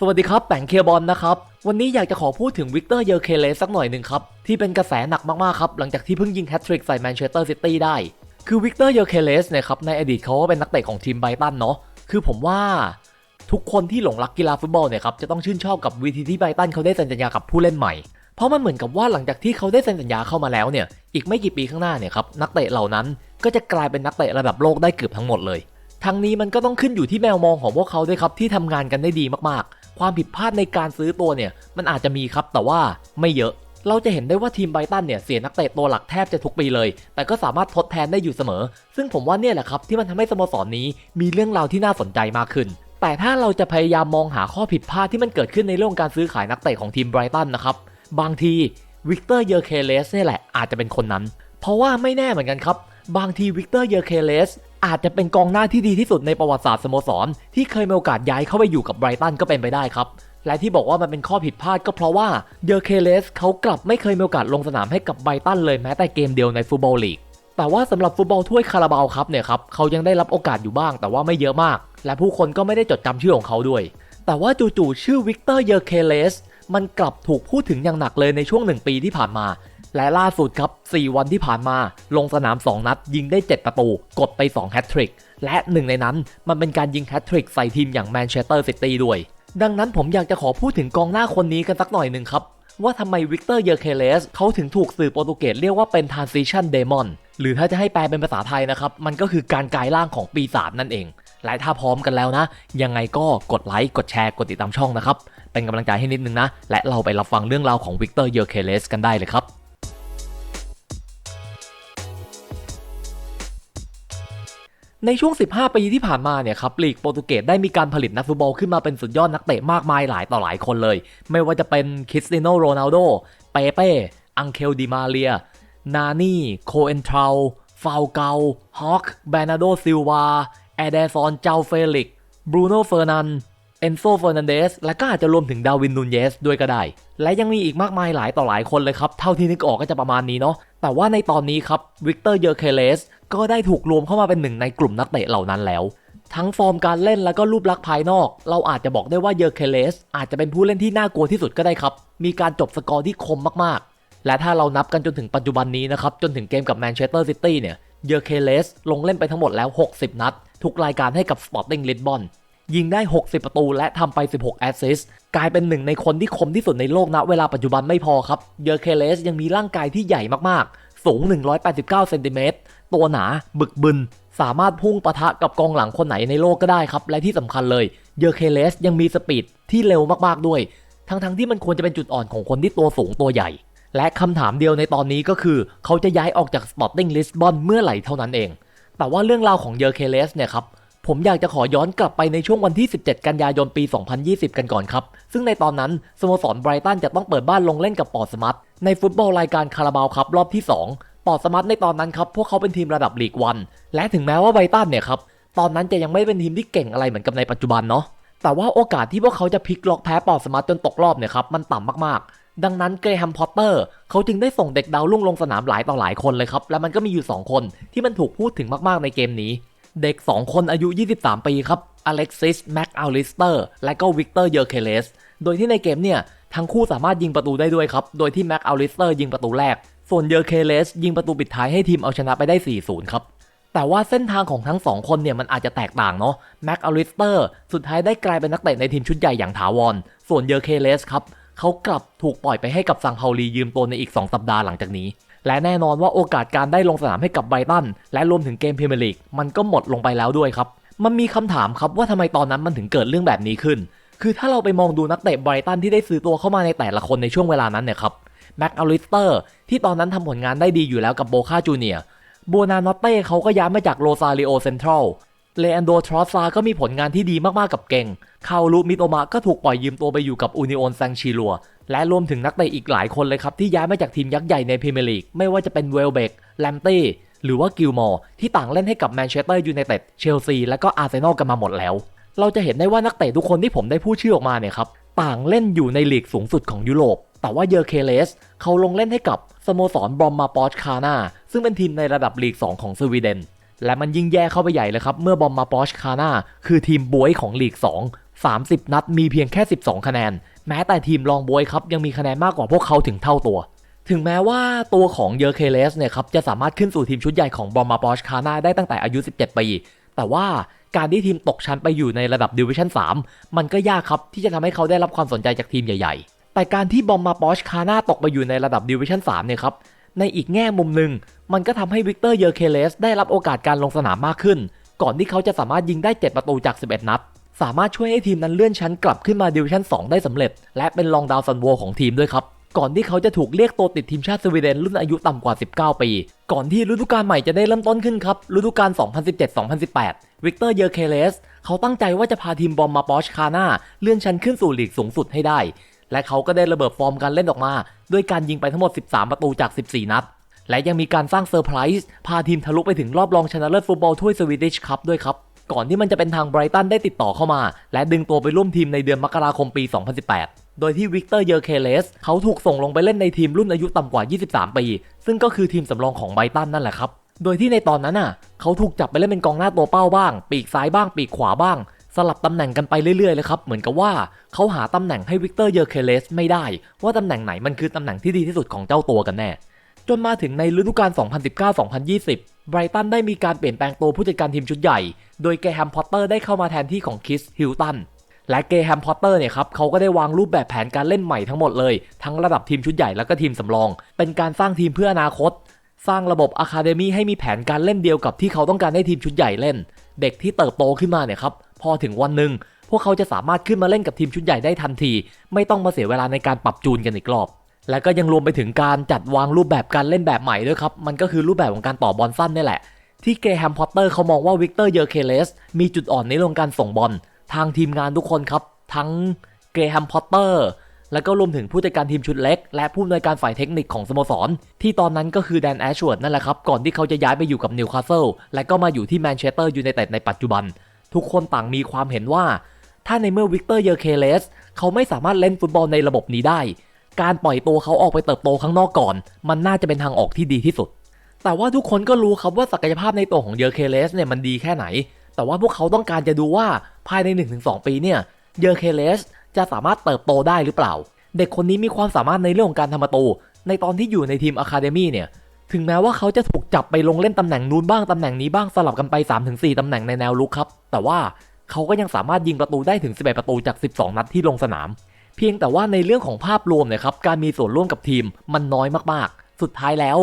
สวัสดีครับแปงเคบอลนะครับ วันนี้อยากจะขอพูดถึงวิกเตอร์เยอร์เคเลสสักหน่อยหนึ่งครับ ที่เป็นกระแสหนักมากๆครับ หลังจากที่เพิ่งยิงแฮตทริกใส่แมนเชสเตอร์ซิตี้ได้ คือวิกเตอร์เยอร์เคเลสเนี่ยครับ ในอดีตเขาก็เป็นนักเตะของทีมไบรตันเนาะคือผมว่าทุกคนที่หลงรักกีฬาฟุตบอลเนี่ยครับ จะต้องชื่นชอบกับวิธีที่ไบรตันเขาได้เซ็นสัญญากับผู้เล่นใหม่ เพราะมันเหมือนกับว่าหลังจากที่เขาได้เซ็นสัญญาเข้ามาแล้วเนี่ยอีกไม่กี่ปีข้างหน้าเนี่ยครับนักเตะเหล่านั้นก็จะกลายเป็นนักเตะระดับโลกได้เกือบทั้งหมดเลยทั้งนี้มันก็ต้องขึ้นอยู่ที่แมวมองของพวกเขาด้วยครับที่ทำงานกันได้ดีมากๆ ความผิดพลาดในการซื้อตัวเนี่ยมันอาจจะมีครับแต่ว่าไม่เยอะ เราจะเห็นได้ว่าทีมไบรตันเนี่ยเสียนักเตะตัวหลักแทบจะทุกปีเลย แต่ก็สามารถทดแทนได้อยู่เสมอ ซึ่งผมว่าเนี่ยแหละครับที่มันทำให้สโมสรนี้มีเรื่องราวที่น่าสนใจมากขึ้นแต่ถ้าเราจะพยายามมองหาข้อผิดพลาดที่มันเกิดขึ้นในเรื่องการซื้อขายนักเตะของทีมไบรตันนะครับ บางทีวิกเตอร์เยอร์เคเลสเนี่ยแหละอาจจะเป็นคนนั้น เพราะว่าไม่แน่เหมือนกันครับ บางทีวิกเตอร์เยอร์เคเลส อาจจะเป็นกองหน้าที่ดีที่สุดในประวัติศาสตร์สโมสร ที่เคยมีโอกาสย้ายเข้าไปอยู่กับไบรตันก็เป็นไปได้ครับและที่บอกว่ามันเป็นข้อผิดพลาดก็เพราะว่าเยอร์เคเลสเขากลับไม่เคยมีโอกาสลงสนามให้กับไบรตันเลยแม้แต่เกมเดียวในฟุตบอลลีก แต่ว่าสำหรับฟุตบอลถ้วยคาราบาวครับเนี่ยครับเขายังได้รับโอกาสอยู่บ้าง แต่ว่าไม่เยอะมาก และผู้คนก็ไม่ได้จดจำชื่อของเขาด้วย แต่ว่าจู่ๆชื่อวิกเตอร์เยอร์เคเลสมันกลับถูกพูดถึงอย่างหนักเลยในช่วงหนึ่งปีที่ผ่านมา และล่าสุดครับ 4 วันที่ผ่านมา ลงสนาม 2 นัด ยิงได้ 7 ประตู กดไป 2 แฮตทริก และหนึ่งในนั้นมันเป็นการยิงแฮตทริกใส่ทีมอย่างแมนเชสเตอร์ซิตี้ด้วย ดังนั้นผมอยากจะขอพูดถึงกองหน้าคนนี้กันสักหน่อยหนึ่งครับ ว่าทำไมวิกเตอร์เยอร์เคเลสเขาถึงถูกสื่อโปรตุเกสเรียกว่าเป็น transition demon หรือถ้าจะให้แปลเป็นภาษาไทยนะครับ มันก็คือการกลายร่างของปีศาจนั่นเอง และถ้าพร้อมกันแล้วนะ ยังไงก็กดไลค์ กดแชร์ กดติดตามช่องนะครับ เป็นกำลังใจให้นิดนึงนะ และเราไปรับฟังเรื่องราวของวิกเตอร์เยอร์เคเลสกันได้เลยครับ ในช่วง 15 ปีที่ผ่านมาเนี่ยครับลีกโปรตุเกสได้มีการผลิตนักฟุตบอลขึ้นมาเป็นสุดยอดนักเตะมากมายหลายต่อหลายคนเลย ไม่ว่าจะเป็นคริสเตียโนโรนัลโด เปเป้ อังเคลดิมาเรีย นานี่ โคเอนทราวฟาวเกาฮอคแบรนาโดซิลวา แอเดซอน เจ้าเฟลิกบรูโน่เฟอร์นัน อนโซเฟอร์นันเดสและก็อาจจะรวมถึงดาวินนูนเยสด้วยก็ได้ และยังมีอีกมากมายหลายต่อหลายคนเลยครับ เท่าที่นึกออกก็จะประมาณนี้เนาะแต่ว่าในตอนนี้ครับวิกเตอร์เยอร์เคเลสก็ได้ถูกรวมเข้ามาเป็นหนึ่งในกลุ่มนักเตะเหล่านั้นแล้ว ทั้งฟอร์มการเล่นแล้วก็รูปลักษณ์ภายนอก เราอาจจะบอกได้ว่าเยอร์เคเลสอาจจะเป็นผู้เล่นที่น่ากลัวที่สุดก็ได้ครับมีการจบสกอร์ที่คมมากๆ และถ้าเรานับกันจนถึงปัจจุบันนี้นะครับจนถึงเกมกับแมนเชสเตอร์ซิตี้เนี่ยเยอร์เคเลสลงเล่นไปทั้งหมดแล้ว 60 นัด ทุกรายการให้กับสปอร์ติ้งลิสบอน ยิงได้ 60 ประตู และทำไป 16 แอสซิสต์กลายเป็นหนึ่งในคนที่คมที่สุดในโลกณเวลาปัจจุบันไม่พอครับ เยอร์เคเลสยังมีร่างกายที่ใหญ่มากๆ สูง 189 เซนติเมตร ตัวหนา บึกบึน สามารถพุ่งปะทะกับกองหลังคนไหนในโลกก็ได้ครับ และที่สำคัญเลย เยอร์เคเลสยังมีสปีดที่เร็วมากๆด้วย ทั้งๆที่มันควรจะเป็นจุดอ่อนของคนที่ตัวสูงตัวใหญ่ และคำถามเดียวในตอนนี้ก็คือ เขาจะย้ายออกจากสปอร์ติ้งลิสบอนเมื่อไหร่เท่านั้นเอง แต่ว่าเรื่องราวของเยอร์เคเลสเนี่ยครับ ผมอยากจะขอย้อนกลับไปในช่วงวันที่ 17 กันยายนปี 2020 กันก่อนครับ ซึ่งในตอนนั้นสโมสรไบรตันจะต้องเปิดบ้านลงเล่นกับปอร์สมัตในฟุตบอลรายการคาราบาวครับรอบที่ 2 ปอร์สมัตในตอนนั้นครับพวกเขาเป็นทีมระดับลีกวัน และถึงแม้ว่าไบรตันเนี่ยครับตอนนั้นจะยังไม่เป็นทีมที่เก่งอะไรเหมือนกับในปัจจุบันเนาะแต่ว่าโอกาสที่พวกเขาจะพลิกล็อกแพ้ปอร์สมัตจนตกรอบเนี่ยครับมันต่ำมากๆ ดังนั้นเกรแฮมพอตเตอร์เขาจึงได้ส่งเด็กดาวรุ่งลงสนามหลายต่อหลายคนเลยครับและมันก็มีอยู่ 2 คนที่มันถูกพูดถึงมากๆในเกมนี้ เด็ก 2 คนอายุ 23 ปีครับอเล็กซิสแม็กอัลลิสเตอร์และก็วิกเตอร์เยอร์เคเลสโดยที่ในเกมเนี่ยทั้งคู่สามารถยิงประตูได้ด้วยครับ โดยที่แม็กอัลลิสเตอร์ยิงประตูแรก ส่วนเยอร์เคเลสยิงประตูปิดท้ายให้ทีมเอาชนะไปได้ 4-0 ครับ แต่ว่าเส้นทางของทั้งสองคนเนี่ยมันอาจจะแตกต่างเนาะแม็กอัลลิสเตอร์สุดท้ายได้กลายเป็นนักเตะในทีมชุดใหญ่อย่างถาวร ส่วนเยอร์เคเลสครับเขากลับถูกปล่อยไปให้กับซังเฮาลียืมตัวในอีก 2 สัปดาห์หลังจากนี้ และแน่นอนว่าโอกาสการได้ลงสนามให้กับไบรตันและรวมถึงเกมพรีเมียร์ลีกมันก็หมดลงไปแล้วด้วยครับ มันมีคำถามครับว่าทำไมตอนนั้นมันถึงเกิดเรื่องแบบนี้ขึ้น คือถ้าเราไปมองดูนักเตะไบรตันที่ได้ซื้อตัวเข้ามาในแต่ละคนในช่วงเวลานั้นเนี่ยครับแม็กอลิสเตอร์ที่ตอนนั้นทำผลงานได้ดีอยู่แล้วกับโบคาจูเนียบัวนานอตเต้เขาก็ย้ายมาจากโรซาริโอเซ็นทรัล เลอันโดทรอสซาก็มีผลงานที่ดีมากๆกับเก่ง คาลูมิโตมะก็ถูกปล่อยยืมตัวไปอยู่กับอูนิโอนแซงชิลัว และรวมถึงนักเตะอีกหลายคนเลยครับ ที่ย้ายมาจากทีมยักษ์ใหญ่ในพรีเมียร์ลีก ไม่ว่าจะเป็นเวลเบกแลมตี้ หรือว่ากิลมอร์ที่ต่างเล่นให้กับแมนเชสเตอร์ยูไนเต็ด เชลซี และก็อาร์เซนอลกันมาหมดแล้ว เราจะเห็นได้ว่านักเตะทุกคนที่ผมได้พูดชื่อออกมาเนี่ยครับ ต่างเล่นอยู่ในลีกสูงสุดของยุโรป แต่ว่าเยอร์เคเลสเขาลงเล่นให้กับสโมสรบอมมาปอชคานาซึ่งเป็นทีมในระดับลีก 2 ของสวีเดน และมันยิ่งแย่เข้าไปใหญ่เลยครับ เมื่อบอมมาปอชคานาคือทีมบวยของลีก 2 30 นัดมีเพียงแค่ 12 คะแนน แม้แต่ทีมลองบวยครับ ยังมีคะแนนมากกว่าพวกเขาถึงเท่าตัว ถึงแม้ว่าตัวของเยอร์เคเลสเนี่ยครับ จะสามารถขึ้นสู่ทีมชุดใหญ่ของบอมมาปอชคานาได้ตั้งแต่อายุ 17 ปี แต่ว่าการที่ทีมตกชั้นไปอยู่ในระดับดิวิชั่น 3 มันก็ยากครับ ที่จะทำให้เขาได้รับความสนใจจากทีมใหญ่ ๆ แต่การที่บอมมาปอชคานาตกไปอยู่ในระดับดิวิชั่น 3 เนี่ยครับ ในอีกแง่มุมหนึ่งมันก็ทำให้วิกเตอร์เยอร์เคเลสได้รับโอกาสการลงสนามมากขึ้น ก่อนที่เขาจะสามารถยิงได้ 7 ประตูจาก 11 นัด สามารถช่วยให้ทีมนั้นเลื่อนชั้นกลับขึ้นมาดิวิชั่น 2 ได้สำเร็จ และเป็นรองดาวซันโวของทีมด้วยครับ ก่อนที่เขาจะถูกเรียกตัวติดทีมชาติสวีเดนรุ่นอายุต่ำกว่า 19 ปี ก่อนที่ฤดูกาลใหม่จะได้เริ่มต้นขึ้นครับฤดูกาล 2017-2018 วิกเตอร์เยอร์เคเลสเขาตั้งใจว่าจะพาทีมบอมมาปอชคาน่าเลื่อนชั้นขึ้นสู่ลีกสูงสุดให้ได้ และเขาก็ได้ระเบิดฟอร์มการเล่นออกมา ด้วยการยิงไปทั้งหมด 13 ประตูจาก 14 นัด และยังมีการสร้างเซอร์ไพรส์พาทีมทะลุไปถึงรอบรองชนะเลิศฟุตบอลถ้วยสวีดิชคัพด้วยครับก่อนที่มันจะเป็นทางไบรตันได้ติดต่อเข้ามา และดึงตัวไปร่วมทีมในเดือนมกราคมปี 2018 โดยที่วิกเตอร์เยอร์เคเลสเขาถูกส่งลงไปเล่นในทีมรุ่นอายุต่ำกว่า 23 ปี ซึ่งก็คือทีมสำรองของไบรตันนั่นแหละครับ โดยที่ในตอนนั้นน่ะ เขาถูกจับไปเล่นเป็นกองหน้าตัวเป้าบ้าง ปีกซ้ายบ้าง ปีกขวาบ้าง สลับตำแหน่งกันไปเรื่อยๆเลยครับ เหมือนกับว่าเขาหาตำแหน่งให้วิกเตอร์เยอร์เคเลสไม่ได้ ว่าตำแหน่งไหนมันคือตำแหน่งที่ดีที่สุดของเจ้าตัวกันแน่ จนมาถึงในฤดูกาล 2019-2020 ไบรตันได้มีการเปลี่ยนแปลงตัวผู้จัดการทีมชุดใหญ่ โดยเกแฮมพอตเตอร์ได้เข้ามาแทนที่ของคิสฮิลตันและเกแฮมพอตเตอร์เนี่ยครับเขาก็ได้วางรูปแบบแผนการเล่นใหม่ทั้งหมดเลย ทั้งระดับทีมชุดใหญ่แล้วก็ทีมสำรอง เป็นการสร้างทีมเพื่ออนาคต สร้างระบบอะคาเดมี่ให้มีแผนการเล่นเดียวกับที่เขาต้องการให้ทีมชุดใหญ่เล่น เด็กที่เติบโตขึ้นมาเนี่ยครับพอถึงวันหนึ่งพวกเขาจะสามารถขึ้นมาเล่นกับทีมชุดใหญ่ได้ทันที ไม่ต้องมาเสียเวลาในการปรับจูนกันอีกรอบ และก็ยังรวมไปถึงการจัดวางรูปแบบการเล่นแบบใหม่ด้วยครับ มันก็คือรูปแบบของการต่อบอลสั้นนี่แหละ ที่เกรแฮมพอตเตอร์เขามองว่าวิกเตอร์เยอร์เคเลสมีจุดอ่อนในเรื่องการส่งบอล ทางทีมงานทุกคนครับ ทั้งเกรแฮมพอตเตอร์ แล้วก็รวมถึงผู้จัดการทีมชุดเล็ก และผู้อำนวยการฝ่ายเทคนิคของสโมสร ที่ตอนนั้นก็คือแดนแอชเวิร์ดนั่นแหละครับ ก่อนที่เขาจะย้ายไปอยู่กับนิวคาสเซิลและก็มาอยู่ที่แมนเชสเตอร์ยูไนเต็ดในปัจจุบัน ทุกคนต่างมีความเห็นว่า ถ้าในเมื่อวิกเตอร์เยอร์เคเลสเขาไม่สามารถเล่นฟุตบอลในระบบนี้ได้ การปล่อยตัวเขาออกไปเติบโตข้างนอกก่อน มันน่าจะเป็นทางออกที่ดีที่สุด แต่ว่าทุกคนก็รู้ครับว่าศักยภาพในตัวของเยอร์เคเลสเนี่ยมันดีแค่ไหน แต่ว่าพวกเขาต้องการจะดูว่าภายใน 1-2 ปีเนี่ยเยอร์เคเลส จะสามารถเติบโตได้หรือเปล่า เด็กคนนี้มีความสามารถในเรื่องของการทำประตู ในตอนที่อยู่ในทีมอะคาเดมี่เนี่ย ถึงแม้ว่าเขาจะถูกจับไปลงเล่นตำแหน่งนู้นบ้างตำแหน่งนี้บ้างสลับกันไป 3-4ตำแหน่งในแนวลุกครับ แต่ว่าเขาก็ยังสามารถยิงประตูได้ถึง 11 ประตูจาก 12 นัดที่ลงสนาม เพียงแต่ว่าในเรื่องของภาพรวมเนี่ยครับการมีส่วนร่วมกับทีมมันน้อยมากๆ สุดท้ายแล้ว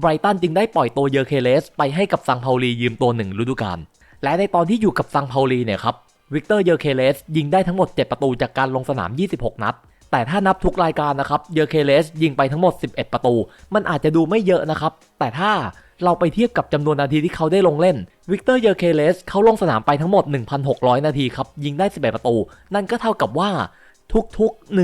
ไบรตันจึงได้ปล่อยตัวเยอร์เคเลสไปให้กับซังเปาลียืมตัวหนึ่งฤดูกาลและในตอนที่อยู่กับซังเปาลีเนี่ยครับ วิกเตอร์เยอร์เคเลสยิงได้ทั้งหมด 7 ประตูจากการลงสนาม 26 นัด แต่ถ้านับทุกรายการนะครับ เยอร์เคเลสยิงไปทั้งหมด 11 ประตู มันอาจจะดูไม่เยอะนะครับ แต่ถ้าเราไปเทียบกับจำนวนนาทีที่เขาได้ลงเล่น วิกเตอร์เยอร์เคเลสเขาลงสนามไปทั้งหมด 1,600 นาทีครับ ยิงได้ 11 ประตู นั่นก็เท่ากับว่าทุกๆ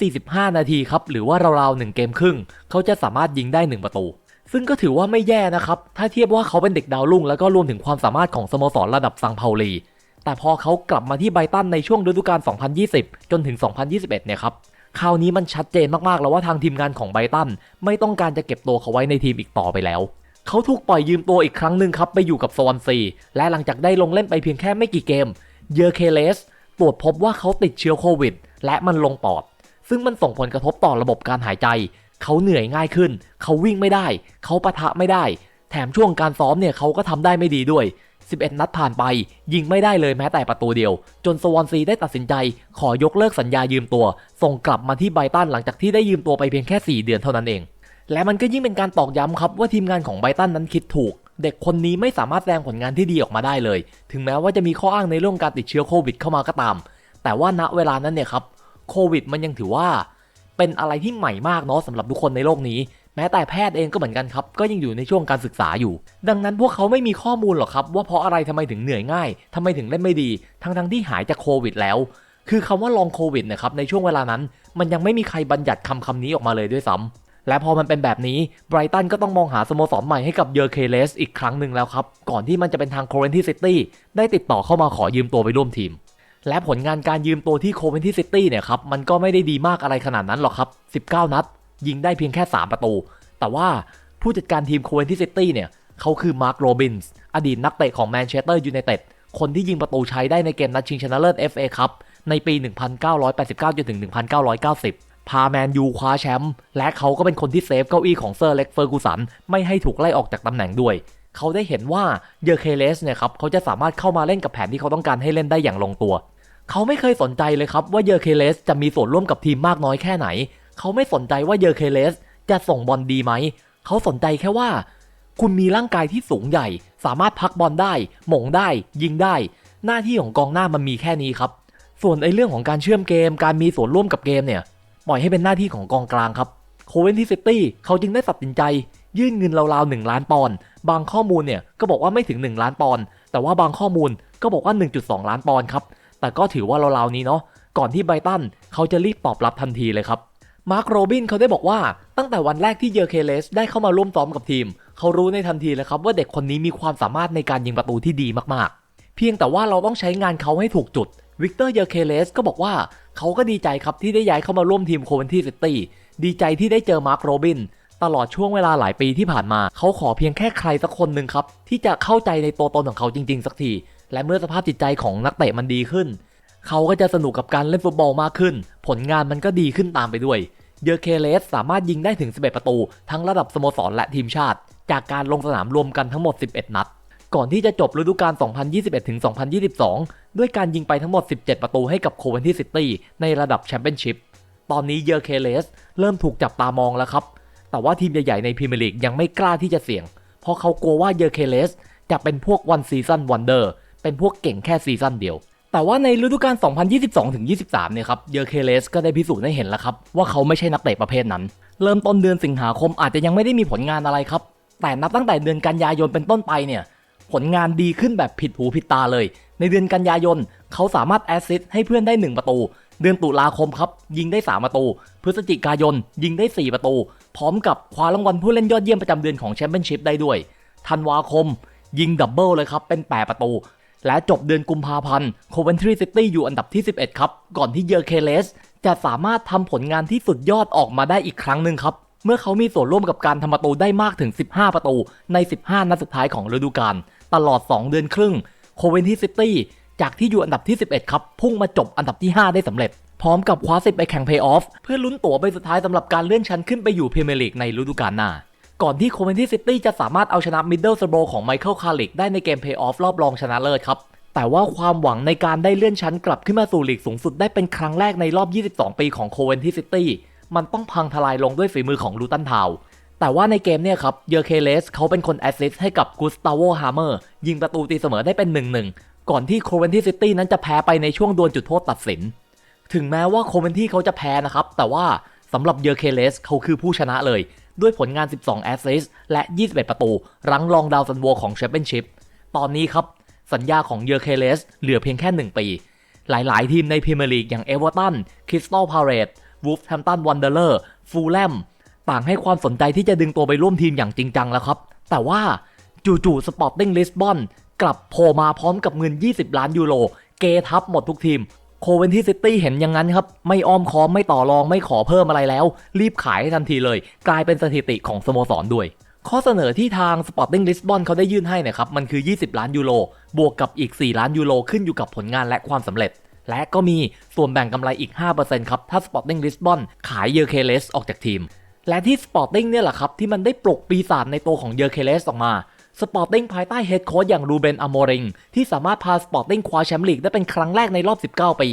145 นาทีครับ หรือว่าราวๆ 1 เกมครึ่ง เขาจะสามารถยิงได้ 1 ประตู ซึ่งก็ถือว่าไม่แย่นะครับ ถ้าเทียบว่าเขาเป็นเด็กดาวรุ่ง แล้วก็รวมถึงความสามารถของสโมสรระดับซังเปาลี แต่พอเขากลับมาที่ไบตันในช่วงฤดูกาล 2020 จนถึง 2021 เนี่ยครับ คราวนี้มันชัดเจนมากๆ แล้วว่าทางทีมงานของไบตันไม่ต้องการจะเก็บตัวเขาไว้ในทีมอีกต่อไปแล้ว เขาถูกปล่อยยืมตัวอีกครั้งหนึ่งครับ ไปอยู่กับสวอนซี และหลังจากได้ลงเล่นไปเพียงแค่ไม่กี่เกม เยอร์เคเลสตรวจพบว่าเขาติดเชื้อโควิด และมันลงปอด ซึ่งมันส่งผลกระทบต่อระบบการหายใจ เขาเหนื่อยง่ายขึ้น เขาวิ่งไม่ได้ เขาปะทะไม่ได้ แถมช่วงการซ้อมเนี่ยเขาก็ทำได้ไม่ดีด้วย 11 นัดผ่านไป ยิงไม่ได้เลยแม้แต่ประตูเดียว จนสวอนซีได้ตัดสินใจ ขอยกเลิกสัญญายืมตัว ส่งกลับมาที่ไบตันหลังจากที่ได้ยืมตัวไปเพียงแค่ 4 เดือนเท่านั้นเอง และมันก็ยิ่งเป็นการตอกย้ำครับว่าทีมงานของไบตันนั้นคิดถูก เด็กคนนี้ไม่สามารถแสดงผลงานที่ดีออกมาได้เลย ถึงแม้ว่าจะมีข้ออ้างในเรื่องการติดเชื้อโควิดเข้ามาก็ตาม แต่ว่าณเวลานั้นเนี่ยครับโควิดมันยังถือว่าเป็นอะไรที่ใหม่มากเนาะสำหรับทุกคนในโลกนี้ ม้แต่แพทย์เองก็เหมือนกันครับ ก็ยังอยู่ในช่วงการศึกษาอยู่ ดังนั้นพวกเขาไม่มีข้อมูลหรอกครับ ว่าเพราะอะไรทำไมถึงเหนื่อยง่ายทำไมถึงเล่นไม่ดี ทั้งทั้งที่หายจากโควิดแล้ว คือคำว่าลองโควิดนะครับในช่วงเวลานั้น มันยังไม่มีใครบัญญัติคำคำนี้ออกมาเลยด้วยซ้ำและพอมันเป็นแบบนี้ไบรตันก็ต้องมองหาสโมสรใหม่ให้กับเยอร์เคเลสอีกครั้งหนึ่งแล้วครับ ก่อนที่มันจะเป็นทางโคเรนทีซิตี้ได้ติดต่อเข้ามาขอยืมตัวไปร่วมทีมและผลงานการยืมตัวที่โคเวนที่ซิตี้เนี่ยครับมันก็ไม่ได้ดีมากอะไรขนาดนั้นหรอกครับ 19 นัด ยิงได้เพียงแค่ 3 ประตู แต่ว่าผู้จัดการทีมโคเวนที่ซิตี้เนี่ยเขาคือมาร์คโรบินส์อดีตนักเตะของแมนเชสเตอร์ยูไนเต็ดคนที่ยิงประตูใช้ได้ในเกมนัดชิงชนะเลิศ FA ครับในปี 1989 จนถึง 1990 พาแมนยูคว้าแชมป์และเขาก็เป็นคนที่เซฟเก้าอี้ของเซอร์เล็กเฟอร์กูสันไม่ให้ถูกไล่ออกจากตำแหน่งด้วย เขาได้เห็นว่าเยอร์เคเลสเนี่ยครับเขาจะสามารถเข้ามาเล่นกับแผนที่เขาต้องการให้เล่นได้อย่างลงตัว เขาไม่เคยสนใจเลยครับว่าเยอร์เคเลสจะมีส่วนร่วมกับทีมมากน้อยแค่ไหน เขาไม่สนใจว่าเยอร์เคเลสจะส่งบอลดีไหม เขาสนใจแค่ว่า คุณมีร่างกายที่สูงใหญ่ สามารถพักบอลได้ หม่งได้ ยิงได้ หน้าที่ของกองหน้ามันมีแค่นี้ครับ ส่วนไอ้เรื่องของการเชื่อมเกม การมีส่วนร่วมกับเกมเนี่ยปล่อยให้เป็นหน้าที่ของกองกลางครับโคเวนที่ซิตี้เขาจึงได้ตัดสินใจ ยื่นเงินราวๆ1ล้านปอนด์บางข้อมูลเนี่ยก็บอกว่าไม่ถึง 1 ล้านปอนด์แต่ว่าบางข้อมูลก็บอกว่า 1.2 ล้านปอนด์ครับแต่ก็ถือว่าราวๆนี้เนาะก่อนที่ไบรตันเขาจะรีบตอบรับทันทีเลยครับ มาร์คโรบินเขาได้บอกว่าตั้งแต่วันแรกที่เยอร์เคเลสได้เข้ามาร่วมซ้อมกับทีม เขารู้ในทันทีเลยครับว่าเด็กคนนี้มีความสามารถในการยิงประตูที่ดีมากๆ เพียงแต่ว่าเราต้องใช้งานเขาให้ถูกจุด วิกเตอร์เยอร์เคเลสก็บอกว่าเขาก็ดีใจครับที่ได้ย้ายเข้ามาร่วมทีมโคเวนที่ซิตี้ดีใจที่ได้เจอมาร์คโรบินตลอดช่วงเวลาหลายปีที่ผ่านมา เขาขอเพียงแค่ใครสักคนหนึ่งครับที่จะเข้าใจในตัวตนของเขาจริง ๆ สักที และเมื่อสภาพจิตใจของนักเตะมันดีขึ้น เขาก็จะสนุกกับการเล่นฟุตบอลมากขึ้น ผลงานมันก็ดีขึ้นตามไปด้วยเยอร์เคเลสสามารถยิงได้ถึง 11 ประตู ทั้งระดับสโมสรและทีมชาติ จากการลงสนามรวมกันทั้งหมด 11 นัด ก่อนที่จะจบฤดูกาล 2021-2022 ด้วยการยิงไปทั้งหมด 17 ประตูให้กับโคเวนที่ซิตี้ในระดับแชมเปี้ยนชิพ ตอนนี้เยอร์เคเลสเริ่มถูกจับตามองแล้วครับ แต่ว่าทีมใหญ่ๆในพรีเมียร์ลีกยังไม่กล้าที่จะเสี่ยง เพราะเขากลัวว่าเยอร์เคเลสจะเป็นพวกวันซีซันวันเดอร์ เป็นพวกเก่งแค่ซีซันเดียว แต่ว่าในฤดูกาล 2022-23 เนี่ยครับ เยอร์เคเลสก็ได้พิสูจน์ให้เห็นแล้วครับ ว่าเขาไม่ใช่นักเตะประเภทนั้น เริ่มต้นเดือนสิงหาคมอาจจะยังไม่ได้มีผลงานอะไรครับ แต่นับตั้งแต่เดือนกันยายนเป็นต้นไปเนี่ย ผลงานดีขึ้นแบบผิดหูผิดตาเลย ในเดือนกันยายน เขาสามารถแอสซิสต์ให้เพื่อนได้ 1 ประตู เดือนตุลาคมครับยิงได้ 3 ประตู พฤศจิกายน ยิงได้ 4 ประตู พร้อมกับคว้ารางวัลผู้เล่นยอดเยี่ยมประจำเดือนของแชมเปี้ยนชิพได้ด้วย ธันวาคมยิงดับเบิลเลยครับเป็น 8 ประตู และจบเดือนกุมภาพันธ์โคเวนทรีซิตี้อยู่อันดับที่ 11 ครับ ก่อนที่เยอร์เคเลสจะสามารถทำผลงานที่สุดยอดออกมาได้อีกครั้งหนึ่งครับ เมื่อเขามีส่วนร่วมกับการทำประตูได้มากถึง 15 ประตู ใน 15 นัดสุดท้ายของฤดูกาลตลอด 2 เดือนครึ่งโคเวนทรีซิตี้จากที่อยู่อันดับที่ 11 ครับ พุ่งมาจบอันดับที่ 5 ได้สำเร็จ พร้อมกับคว้าสิทธิ์ไปแข่งเพย์ออฟเพื่อลุ้นตั๋วใบสุดท้ายสำหรับการเลื่อนชั้นขึ้นไปอยู่พรีเมียร์ลีกในฤดูกาลหน้า ก่อนที่โคเวนที่ซิตี้จะสามารถเอาชนะมิดเดิลสโบของไมเคิลคาริกได้ในเกมเพย์ออฟรอบรองชนะเลิศครับ แต่ว่าความหวังในการได้เลื่อนชั้นกลับขึ้นมาสู่ลีกสูงสุดได้เป็นครั้งแรกในรอบ 22 ปีของโคเวนที่ซิตี้มันต้องพังทลายลงด้วยฝีมือของลูตันทาวแต่ว่าในเกมเนี่ยครับเยอร์เคเลสเขาเป็นคนแอสซิสต์ให้กับกุสตาโวฮาร์เมอร์ยิงประตูตีเสมอได้เป็น 1-1 ก่อนที่โคเวนที่ซิตี้นั้นจะแพ้ไปในช่วงดวลจุดโทษตัดสิน ถึงแม้ว่าโคเวนที่เขาจะแพ้นะครับแต่ว่าสำหรับเยอร์เคเลสเขาคือผู้ชนะเลย ด้วยผลงาน 12 แอสซิสต์และ 21 ประตู รั้งรองดาวซันโวของแชมเปี้ยนชิพตอนนี้ครับ สัญญาของเยอร์เคเลสเหลือเพียงแค่ 1 ปี หลายๆ ทีมในพรีเมียร์ลีกอย่างเอเวอร์ตันคริสตัลพาเรตวูฟแฮมตันวันเดอร์เลอร์ฟูลแลมต่างให้ความสนใจที่จะดึงตัวไปร่วมทีมอย่างจริงจังแล้วครับ แต่ว่าจู่ๆสปอร์ติ้งลิสบอนกลับโผล่มาพร้อมกับเงิน 20 ล้านยูโรเกทับหมดทุกทีม โคเวนที่ซิตี้เห็นอย่างนั้นครับ ไม่อ้อมค้อมไม่ต่อรองไม่ขอเพิ่มอะไรแล้ว รีบขายให้ทันทีเลย กลายเป็นสถิติของสโมสรด้วย ข้อเสนอที่ทาง Sporting Lisbon เขาได้ยื่นให้นะครับ มันคือ 20 ล้านยูโรบวกกับอีก 4 ล้านยูโรขึ้นอยู่กับผลงานและความสำเร็จ และก็มีส่วนแบ่งกำไรอีก 5%ครับถ้า Sporting Lisbon ขายเยอร์เคเลสออกจากทีมและที่ Sporting เนี่ยแหละครับที่มันได้ปลุกปีศาจในตัวของเยอร์เคเลสออกมา สปอร์ติ้งภายใต้เฮดโค้ชอย่างรูเบนอโมริงที่สามารถพาสปอร์ติ้งคว้าแชมป์ลีกได้เป็นครั้งแรกในรอบ 19 ปี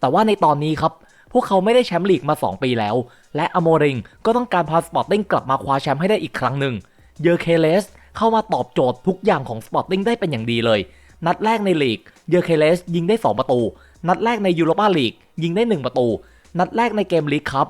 แต่ว่าในตอนนี้ครับ พวกเขาไม่ได้แชมป์ลีกมา 2 ปีแล้ว และอโมริงก็ต้องการพาสปอร์ติ้งกลับมาคว้าแชมป์ให้ได้อีกครั้งหนึ่งเยอร์เคเลสเข้ามาตอบโจทย์ทุกอย่างของสปอร์ติ้งได้เป็นอย่างดีเลย นัดแรกในลีกเยอร์เคเลสยิงได้ 2 ประตู นัดแรกในยูโรปาลีกยิงได้ 1 ประตู นัดแรกในเกมลีกครับ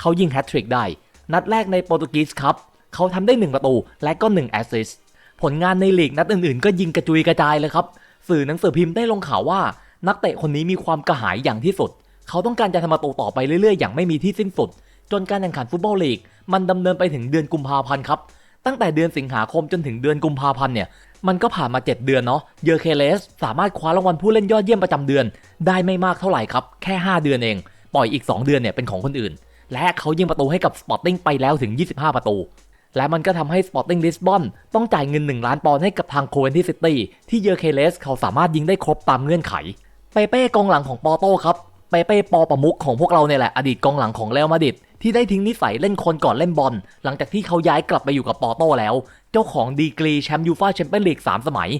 เขายิงแฮตทริกได้ นัดแรกในโปรตุกีสครับเขาทำได้ 1 ประตูและก็1แอสซิสต์ ผลงานในลีกนัดอื่นๆ ก็ยิงกระจุยกระจายเลยครับ สื่อหนังสือพิมพ์ได้ลงข่าวว่า นักเตะคนนี้มีความกระหายอย่างที่สุด เขาต้องการจะทำประตูต่อไปเรื่อยๆ อย่างไม่มีที่สิ้นสุด จนการแข่งขันฟุตบอลลีก มันดำเนินไปถึงเดือนกุมภาพันธ์ครับ ตั้งแต่เดือนสิงหาคมจนถึงเดือนกุมภาพันธ์เนี่ย มันก็ผ่านมา 7 เดือนเนาะ เยอร์เคเลสสามารถคว้ารางวัลผู้เล่นยอดเยี่ยมประจำเดือน ได้ไม่มากเท่าไหร่ครับ แค่ 5 เดือนเอง ปล่อยอีก 2 เดือนเนี่ยเป็นของคนอื่น และเขายิงประตูให้กับสปอร์ติ้งไปแล้วถึง 25 ประตู และมันก็ทำให้ Sporting Lisbon ต้องจ่ายเงิน 1 ล้านปอนด์ให้กับทางโคเวนที่ซิตี้ที่เยอร์เคเลสเขาสามารถยิงได้ครบตามเงื่อนไข เปเป้กองหลังของปอโต้ครับ เปเป้ปอประมุขของพวกเราเนี่ยแหละอดีตกองหลังของเรอัลมาดริดที่ได้ทิ้งนิสัยเล่นคนก่อนเล่นบอล หลังจากที่เขาย้ายกลับไปอยู่กับปอร์โตแล้ว เจ้าของดีกรีแชมป์ยูฟ่าแชมเปี้ยนลีก3สมัย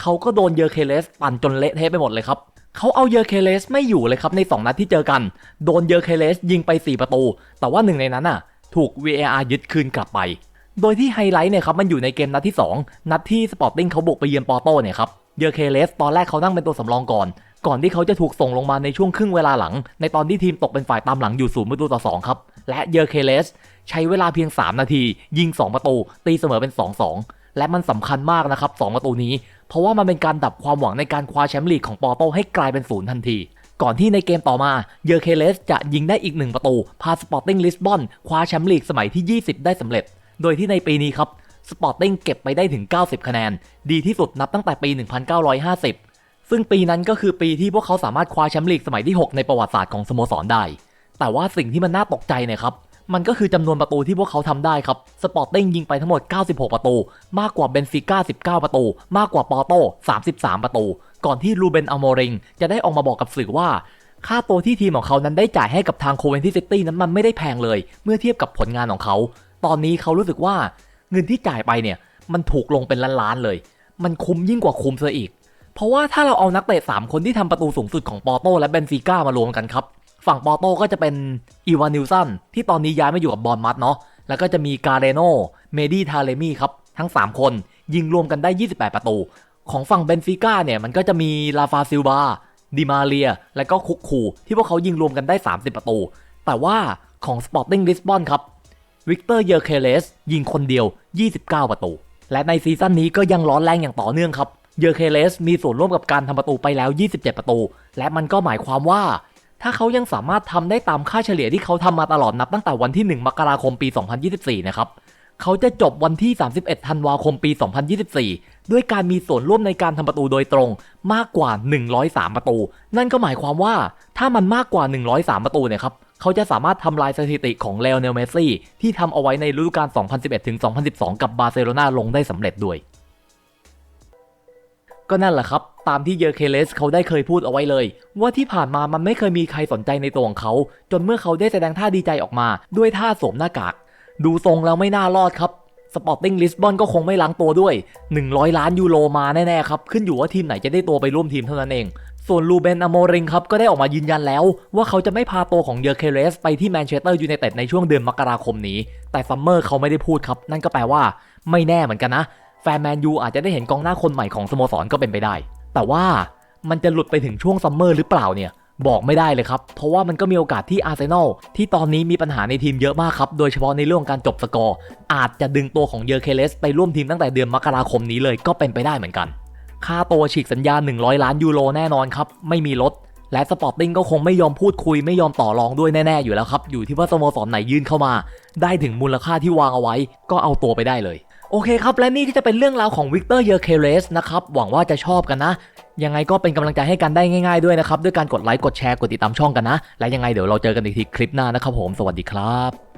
เขาก็โดนเยอร์เคเลสปั่นจนเละเทะไปหมดเลยครับเขาเอาเยอร์เคเลสไม่อยู่เลยครับใน 2 นัดที่เจอกัน โดนเยอร์เคเลสยิงไป 4 ประตู แต่ว่าหนึ่งในนั้นน่ะ ถูก VAR ยึดคืนกลับไป โดยที่ไฮไลท์เนี่ยครับมันอยู่ในเกมนัดที่ 2 นัดที่สปอร์ติ้งเขาบุกไปเยือนปอร์โตเนี่ยครับเยอร์เคเลสตอนแรกเขานั่งเป็นตัวสำรองก่อน ก่อนที่เขาจะถูกส่งลงมาในช่วงครึ่งเวลาหลัง ในตอนที่ทีมตกเป็นฝ่ายตามหลังอยู่ศูนย์ประตูต่อสองครับและเยอร์เคเลสใช้เวลาเพียง 3 นาที ยิง 2 ประตู ตีเสมอเป็น 2-2 และมันสำคัญมากนะครับ 2 ประตูนี้ เพราะว่ามันเป็นการดับความหวังในการคว้าแชมป์ลีกของปอร์โตให้กลายเป็นศูนย์ทันที ก่อนที่ในเกมต่อมาเยอร์เคเลสจะยิงได้อีกหนึ่งประตู พาสปอร์ติ้งลิสบอนคว้าแชมป์ลีกสมัยที่ 20 ได้สำเร็จ โดยที่ในปีนี้ครับสปอร์ติ้งเก็บไปได้ถึง 90 คะแนน ดีที่สุดนับตั้งแต่ปี 1950 ซึ่งปีนั้นก็คือปีที่พวกเขาสามารถคว้าแชมป์ลีกสมัยที่ 6 ในประวัติศาสตร์ของสโมสรได้ แต่ว่าสิ่งที่มันน่าตกใจเนี่ยครับมันก็คือจำนวนประตูที่พวกเขาทำได้ครับ สปอร์ติ้งยิงไปทั้งหมด 96 ประตู มากกว่าเบนฟิก้า 19 ประตู มากกว่าปอร์โต33 ประตู ก่อนที่ลูเบนอโมริง จะได้ออกมาบอกกับสื่อว่า ค่าตัวที่ทีมของเขานั้นได้จ่ายให้กับทางโคเวนที่ซิตี้นั้นมันไม่ได้แพงเลย เมื่อเทียบกับผลงานของเขา ตอนนี้เขารู้สึกว่าเงินที่จ่ายไปเนี่ยมันถูกลงเป็นล้านๆเลย มันคุ้มยิ่งกว่าคุ้มซะอีก เพราะว่าถ้าเราเอานักเตะ3คนที่ทำประตูสูงสุดของปอร์โตและเบนฟิก้ามารวมกันครับ ฝั่งปอร์โตก็จะเป็นอีวานนิลสันที่ตอนนี้ย้ายมาอยู่กับบอลมัดเนาะ แล้วก็จะมีกาเรโน เมดีทาเลมีครับ ทั้ง 3 คนยิงรวมกันได้ 28 ประตู ของฝั่งเบนฟิก้าเนี่ยมันก็จะมีลาฟาซิลบาดิมาเรีย และก็คุกคูที่พวกเขายิงรวมกันได้ 30 ประตู แต่ว่าของ Sporting Lisbon ครับ วิกเตอร์เยอร์เคเลสยิงคนเดียว 29 ประตู และในซีซั่นนี้ก็ยังร้อนแรงอย่างต่อเนื่องครับ เยอร์เคเลสมีส่วนร่วมกับการทำประตูไปแล้ว 27 ประตู และมันก็หมายความว่า ถ้าเขายังสามารถทำได้ตามค่าเฉลี่ยที่เขาทำมาตลอดนับตั้งแต่วันที่ 1 มกราคมปี 2024 นะครับ เขาจะจบวันที่ 31 ธันวาคมปี 2024 ด้วยการมีส่วนร่วมในการทำประตูโดยตรงมากกว่า 103 ประตู นั่นก็หมายความว่าถ้ามันมากกว่า 103 ประตูเนี่ยครับ เขาจะสามารถทำลายสถิติของเลโอเนลเมสซี่ที่ทำเอาไว้ในฤดูกาล 2011-2012 กับบาร์เซโลนาลงได้สำเร็จด้วย ก็นั่นแหละครับ ตามที่เยอร์เคเลสเขาได้เคยพูดเอาไว้เลย ว่าที่ผ่านมามันไม่เคยมีใครสนใจในตัวของเขา จนเมื่อเขาได้แสดงท่าดีใจออกมา ด้วยท่าสวมหน้ากาก ดูทรงแล้วไม่น่ารอดครับ สปอร์ติ้งลิสบอนก็คงไม่ล้างตัวด้วย 100 ล้านยูโรมาแน่ๆครับ ขึ้นอยู่ว่าทีมไหนจะได้ตัวไปร่วมทีมเท่านั้นเอง ส่วนลูเบนอโมริงครับ ก็ได้ออกมายืนยันแล้ว ว่าเขาจะไม่พาตัวของเยอร์เคเลสไปที่แมนเชสเตอร์ยูไนเต็ดในช่วงเดือนมกราคมนี้ แต่ซัมเมอร์เขาไม่ได้พูดครับ นั่นก็แปลว่าไม่แน่เหมือนกันนะ แฟนแมนยูอาจจะได้เห็นกองหน้าคนใหม่ของสโมสรก็เป็นไปได้ แต่ว่ามันจะหลุดไปถึงช่วงซัมเมอร์หรือเปล่าเนี่ย บอกไม่ได้เลยครับ เพราะว่ามันก็มีโอกาสที่อาร์เซนอลที่ตอนนี้มีปัญหาในทีมเยอะมากครับ โดยเฉพาะในเรื่องการจบสกอร์ อาจจะดึงตัวของเยอร์เคเลสไปร่วมทีมตั้งแต่เดือนมกราคมนี้เลยก็เป็นไปได้เหมือนกัน ค่าตัวฉีกสัญญา 100 ล้านยูโรแน่นอนครับ ไม่มีลด และสปอร์ติ้งก็คงไม่ยอมพูดคุยไม่ยอมต่อรองด้วยแน่ๆอยู่แล้วครับ อยู่ที่ว่าสโมสรไหนยื่นเข้ามา ได้ถึงมูลค่าที่วางเอาไว้ ก็เอาตัวไปได้เลยโอเคครับ และนี่ก็จะเป็นเรื่องราวของวิกเตอร์เยอร์เคเลสนะครับ หวังว่าจะชอบกันนะ ยังไงก็เป็นกำลังใจให้กันได้ง่ายๆด้วยนะครับ ด้วยการกดไลค์กดแชร์กดติดตามช่องกันนะ และยังไงเดี๋ยวเราเจอกันอีกทีคลิปหน้านะครับผมสวัสดีครับ